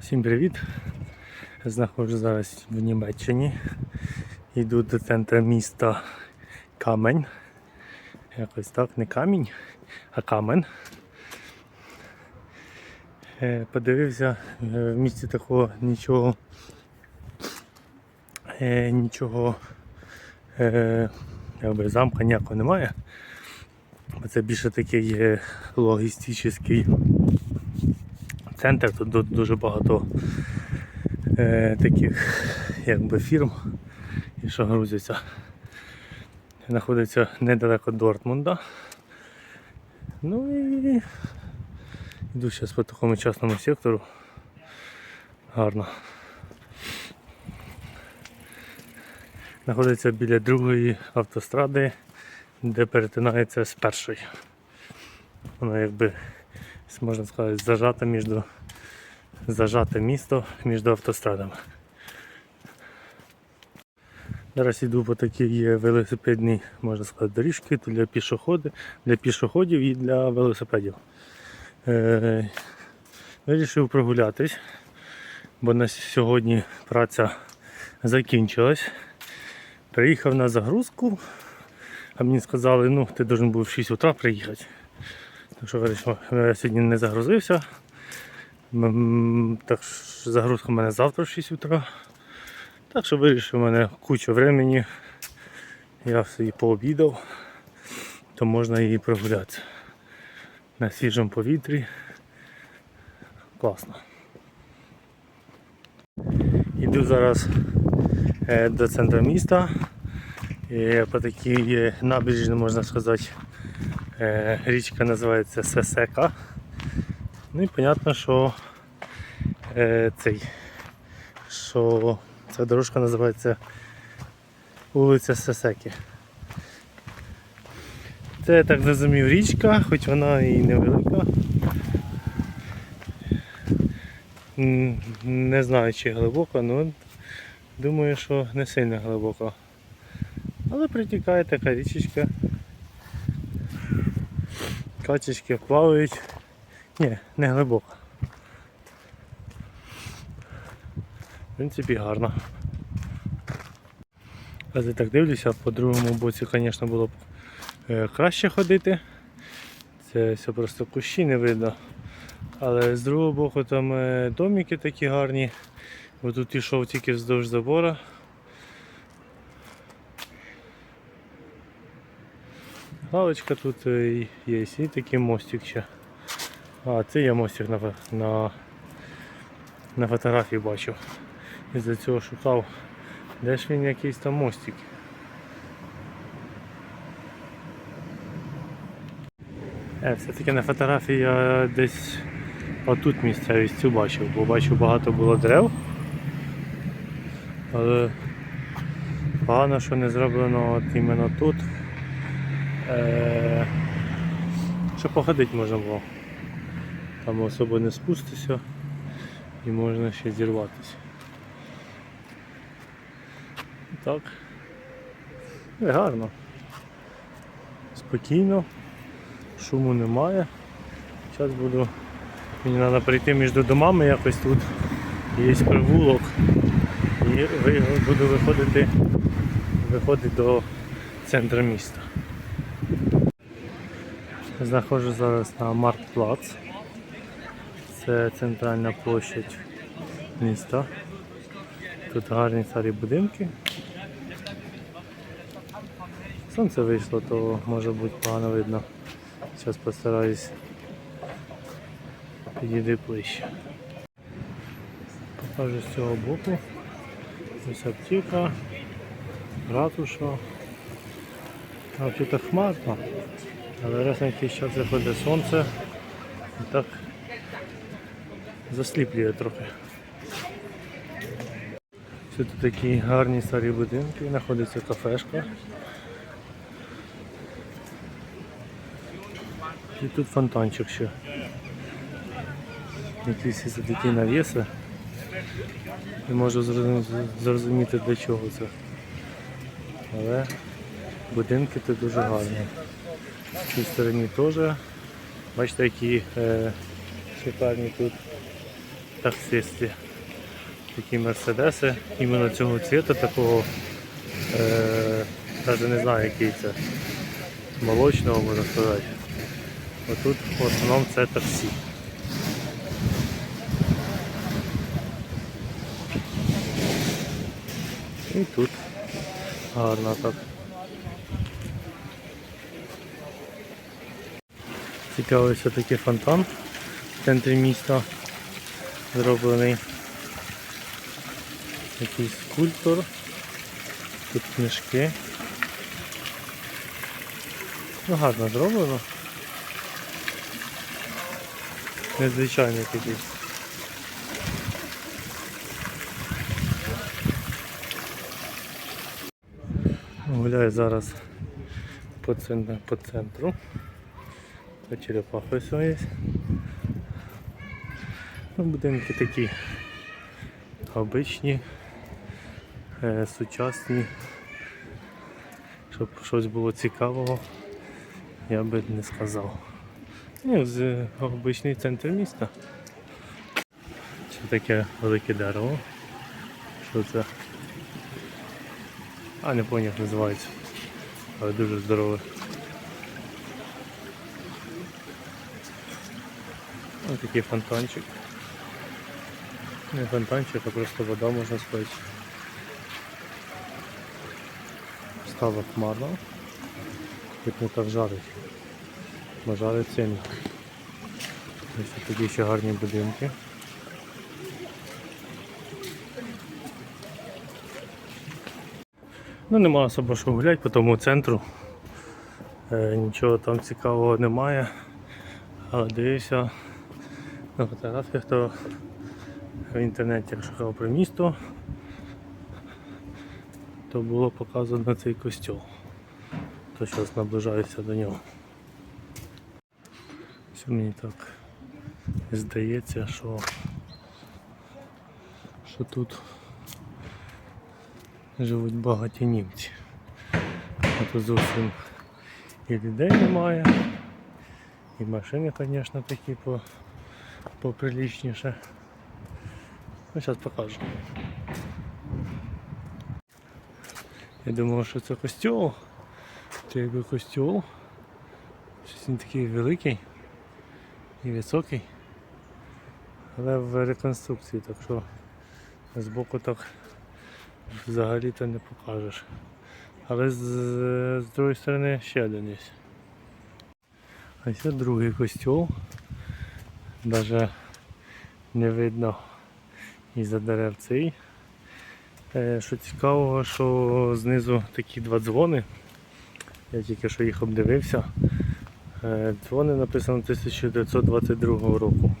Всім привіт! Знаходжу зараз в Німеччині. Йду до центру міста Камень. Якось так, не камінь, а камень. Е, Подивився, е, в місті такого нічого. е, Нічого якби замка ніякого немає. Це більше такий логістичний центр, тут дуже багато е, таких якби фірм, і що грузяться. Знаходиться недалеко Дортмунда. Ну і йду зараз по такому частному сектору. Гарно. Знаходиться біля другої автостради, де перетинається з першою. Воно якби можна сказати, зажате між зажате місто між автострадами. Зараз йду по такій велосипедній, можна сказати, доріжки для пішоходів, для пішоходів і для велосипедів. Е, вирішив прогулятись, бо на сьогодні праця закінчилась. Приїхав на загрузку, а мені сказали, ну ти должен був в 6 утра приїхати. Так що вирішив, я сьогодні не загрузився. Так що загрузка в мене завтра в 6 утра. Так що вирішив, у мене куча времени. Я собі пообідав, то можна і прогулятися. На свіжому повітрі. Класно. Йду зараз е, до центру міста. І по такій е, набережні можна сказати. Е, Річка називається Сесека. Ну і понятно, що е, цей, що ця дорожка називається вулиця Сесеки. Це я так зрозумів річка, хоч вона і невелика. Не знаю чи глибока, але думаю, що не сильно глибока. Але притікає така річечка. Качечки плавають. Ні, не глибоко. В принципі, гарно. Зараз я так дивлюся, по другому боці, звісно, було б е, краще ходити. Це все просто кущі не видно. Але з другого боку там е, домики такі гарні. Бо тут йшов тільки вздовж забора. Галочка тут е, є, і такий мостик ще. А, це я мостик на, на, на фотографії бачив. І за цього шукав. Де ж він якийсь там мостик? Е, все-таки на фотографії я десь отут місцевість цю бачив, бо бачив багато було дерев. Але погано, що не зроблено от іменно тут. Е, щоб походити можна було. Там особо не спустися і можна ще зірватися. Так. І гарно. Спокійно, шуму немає. Зараз буду. Мені треба прийти між домами якось тут. Є привулок. І буду виходити, виходити до центру міста. Знаходжу зараз на Маркплац. Це центральна площадь міста. Тут гарні старі будинки. Сонце вийшло, то може бути погано видно. Зараз постараюсь підійти ближче. Покажу з цього боку. Ось аптека, ратуша. А тут хмарно. Але раз на якийсь час заходить сонце і так засліплює трохи. Тут такі гарні старі будинки, знаходиться кафешка. І тут фонтанчик ще. Якісь із такі навіси. Не можу зрозуміти для чого це. Але будинки тут дуже гарні. В цій стороні теж. Бачите, які е, шикарні тут таксисти. Такі мерседеси, іменно цього цвіту, такого, е, навіть не знаю який це, молочного можна сказати. Отут в основному це таксі. І тут гарно так. Цікавий все-таки фонтан в центрі міста зроблений. Якийсь скульптор. Тут книжки. Ну, гарно зроблено. Незвичайний такий. Гуляю зараз по центру. Та черепаха ось є. Ну, будинки такі обичні, е, сучасні. Щоб щось було цікавого, я би не сказав. Ні, з обичний центр міста. Це таке велике дерево. Що це? А не поняв, називається. Але дуже здорове. Ось такий фонтанчик. Не фонтанчик, а просто вода можна сказати. Стало хмарно. Тут не так жарить. Бо жарить сильно. Ось такі ще гарні будинки. Ну нема особо що гуляти по тому центру. Е, нічого там цікавого немає. Але дивився на фотографіях, то в інтернеті шукав про місто, то було показано цей костюм. То зараз наближаюся до нього. Все мені так здається, що, що тут живуть багаті німці. А тут зовсім і людей немає, і машини, звісно, такі по, поприлічніше. Ну, зараз покажу. Я думав, що це костюл. Це якби костюл. Щось він такий великий і високий. Але в реконструкції, так що збоку так взагалі-то не покажеш. Але з, з другої сторони ще один є. А це другий костюл. Даже не видно із-за дерев Що цікавого, що знизу такі два дзвони. Я тільки що їх обдивився. Дзвони написано 1922 року.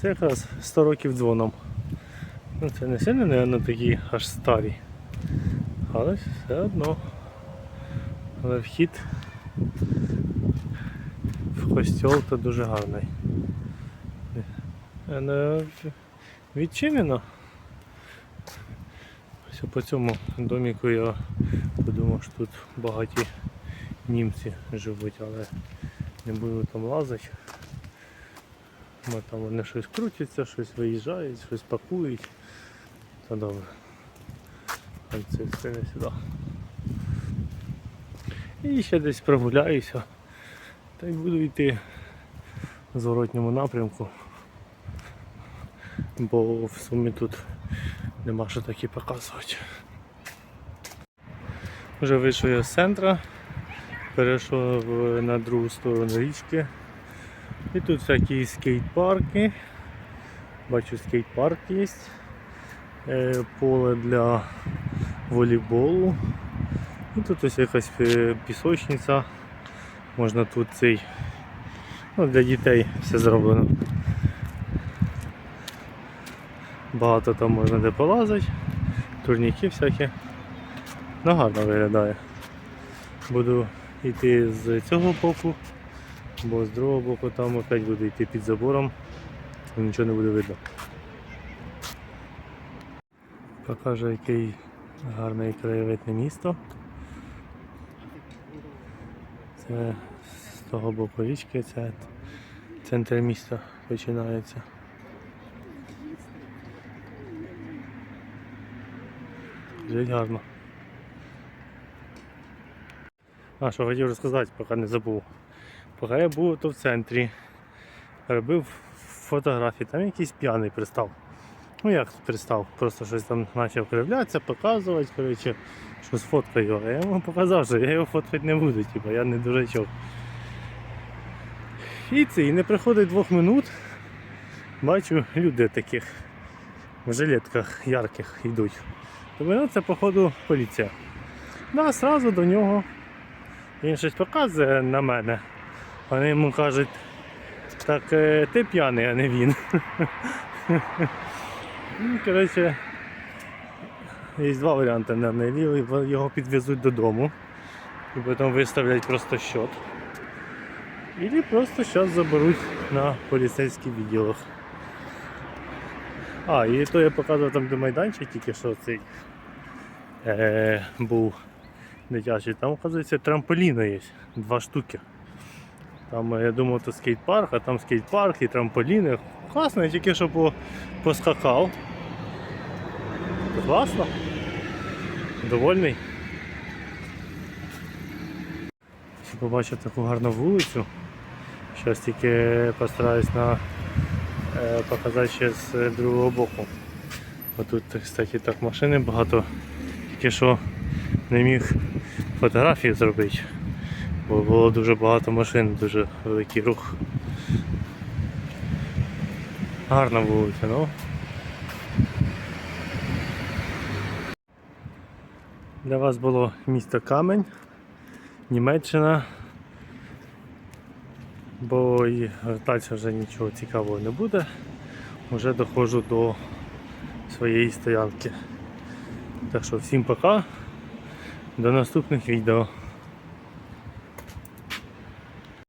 Це якраз 100 років дзвоном. Ну, це не сильно, мабуть, такі аж старі. Але все одно. Але вхід в костьол то дуже гарний. Е, Відчинено. Ось по цьому доміку я подумав, що тут багаті німці живуть, але не буду там лазити. Бо там вони щось крутяться, щось виїжджають, щось пакують. Та добре. А це все не сюди. І ще десь прогуляюся. Та й буду йти в зворотньому напрямку. Бо в сумі тут нема що такі показувати. Вже вийшов я з центра, перейшов на другу сторону річки. І тут всякі скейт-парки. Бачу скейт-парк є. Е, Поле для волейболу. І тут ось якась е, пісочниця. Можна тут цей ну, для дітей все зроблено. Багато там можна де полазити, турніки всякі. Ну гарно виглядає. Буду йти з цього боку, бо з другого боку там опять буду йти під забором, і нічого не буде видно. Покажу який гарний краєвидне місто. Це з того боку річки, це центр міста починається. Жить гарно. А, що хотів розказати, поки не забув. Поки я був то в центрі, робив фотографії, там якийсь п'яний пристав. Ну як пристав, просто щось там почав кривлятися, показувати, коротше, що сфоткаю його. Я йому показав, що я його фоткати не буду, типу, я не дурачок. І це, і не приходить двох минут. Бачу люди таких в жилетках ярких йдуть. Думаю, ну це походу поліція. Да, сразу до нього. Він щось показує на мене. Вони йому кажуть, так е, ти п'яний, а не він. Ну, коротше, є два варіанти лівий, його підвезуть додому і потім виставлять просто счет. Или просто зараз заберуть на поліцейський відділок. А, і то я показував там, де майданчик, тільки що цей е, був дитячий. Там, оказується, трамполіни є. Два штуки. Там, е, я думав, то скейт-парк, а там скейт-парк і трамполіни. Класно, я тільки що по, поскакав. Класно. Довольний. Побачив таку гарну вулицю. Зараз тільки постараюсь на, показати ще з е, другого боку. Отут, кстати, так машини багато. Тільки що не міг фотографії зробити, бо було дуже багато машин, дуже великий рух. Гарна вулиця, ну. Для вас було місто Камень, Німеччина бо і далі вже нічого цікавого не буде. Вже доходжу до своєї стоянки. Так що всім пока, до наступних відео.